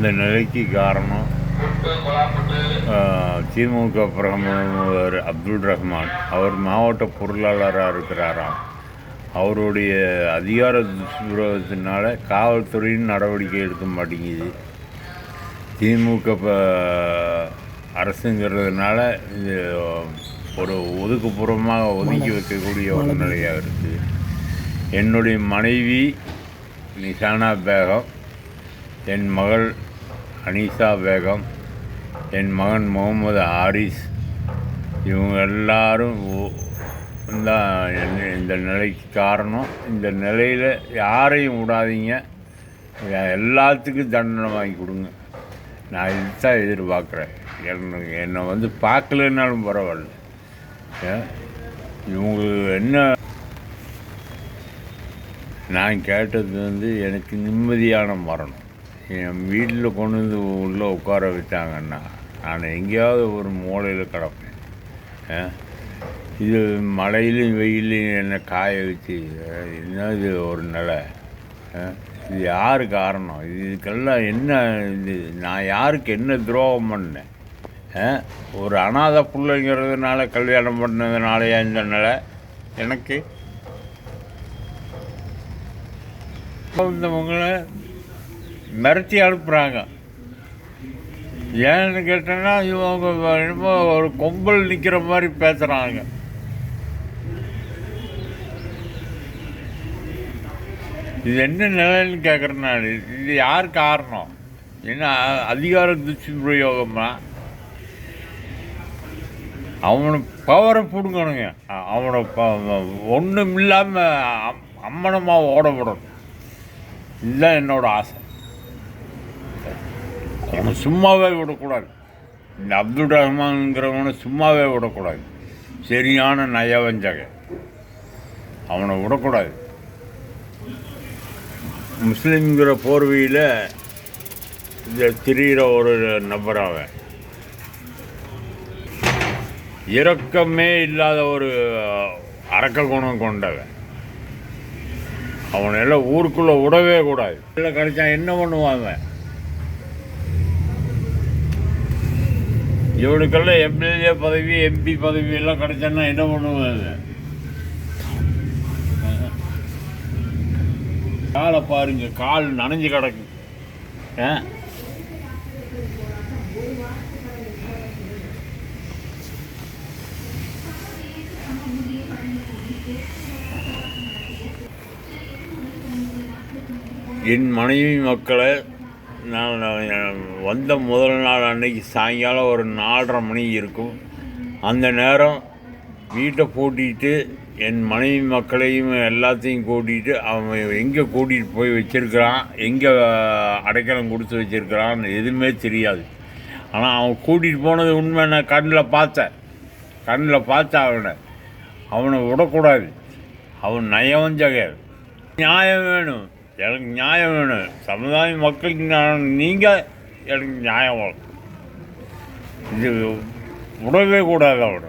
இந்த நிலைக்கு காரணம் திமுக பிரமுகர் அப்துல் ரஹ்மான். அவர் மாவட்ட பொருளாளராக இருக்கிறாராம். அவருடைய அதிகார துஷ்பிரயோகத்தினால காவல்துறையின் நடவடிக்கை எடுக்க மாட்டேங்குது. திமுக அரசுங்கிறதுனால இது ஒரு ஒதுக்குப்புறமாக ஒதுக்கி வைக்கக்கூடிய ஒரு நிலையாக இருக்குது. என்னுடைய மனைவி நிஷானா பேகம் என் மகள் அனிஷா பேகம் என் மகன் முகமது ஹாரிஸ் இவங்க எல்லாரும் தான் என்ன- இந்த நிலைக்கு காரணம். இந்த நிலையில் யாரையும் விடாதீங்க. எல்லாத்துக்கும் தண்டனை வாங்கி கொடுங்க. நான் இதுதான் எதிர்பார்க்குறேன். எனக்கு என்னை வந்து பார்க்கலனாலும் பரவாயில்ல. இவங்க என்ன? நான் கேட்டது வந்து எனக்கு நிம்மதியான மரணம். என் வீட்டில் கொண்டு வந்து உள்ளே உட்கார வச்சாங்கன்னா நான் எங்கேயாவது ஒரு மூலையில் கிடப்பேன். ஆ? இது மழையிலையும் வெயிலையும் என்னை காய வச்சு என்ன இது ஒரு நிலை? ஆ? இது யார் காரணம்? இதுக்கெல்லாம் என்ன இது? நான் யாருக்கு என்ன துரோகம் பண்ணேன்? ஆ? ஒரு அனாதை பிள்ளைங்கிறதுனால கல்யாணம் பண்ணதுனாலயா இந்த நிலை? எனக்கு? வந்தவங்களை மிரட்டி அனுப்புகிறாங்க ஏன்னு கேட்டேன்னா இவங்க என்னமோ ஒரு கொம்பல் நிற்கிற மாதிரி பேசுகிறாங்க இது என்ன நிலைன்னு கேட்குறேன் நான் இது யார் காரணம்? என்ன அதிகார துஷ்பிரயோகமா அவனை பவரை பிடுங்கணுங்க. அவனை ஒன்றும் இல்லாமல் அம்மனமாக ஓட விடணும் இதுதான் என்னோடய ஆசை. அவனை சும்மாவே விடக்கூடாது. இந்த அப்துல் ரஹ்மான்ங்கிறவனை சும்மாவே விடக்கூடாது. சரியான நயவஞ்சக அவனை விடக்கூடாது. முஸ்லீம்ங்கிற போர்வையில் இந்த திரியிற ஒரு நபர் அவன் இரக்கமே இல்லாத ஒரு அரக்க குணம் கொண்டவன். அவனெல்லாம் ஊருக்குள்ளே விடவே கூடாது. இல்லை கிடைச்சா என்ன பண்ணுவான் அவன்? இவனுக்கெல்லாம் எம்எல்ஏ பதவி எம்பி பதவி எல்லாம் கிடைச்சான்னா என்ன பண்ணுவாங்க காலை பாருங்க கால் நனைஞ்சு கிடக்கு ஆ? என் மனைவி மக்களை நான் வந்த முதல் நாள் அன்னைக்கு சாயங்காலம் ஒரு நாலரை மணி இருக்கும். அந்த நேரம் வீட்டை பூட்டிட்டு என் மனைவி மக்களையும் எல்லாத்தையும் கூட்டிகிட்டு அவன் எங்கே கூட்டிகிட்டு போய் வச்சிருக்கிறான் எங்கே அடைக்கலம் கொடுத்து வச்சுருக்கிறான் எதுவுமே தெரியாது. ஆனால் அவன் கூட்டிகிட்டு போனது உண்மை நான் கண்ணில் பார்த்தேன். கண்ணில் பார்த்தேன் அவனை. அவனை விடக்கூடாது. அவன் நயவஞ்சக நியாயம் வேணும். எனக்கு நியாயம் வேணும். சமுதாய மக்களுக்கு நான் நீங்கள் எனக்கு நியாயம் வேணும். இது விடவே கூடாது அவனை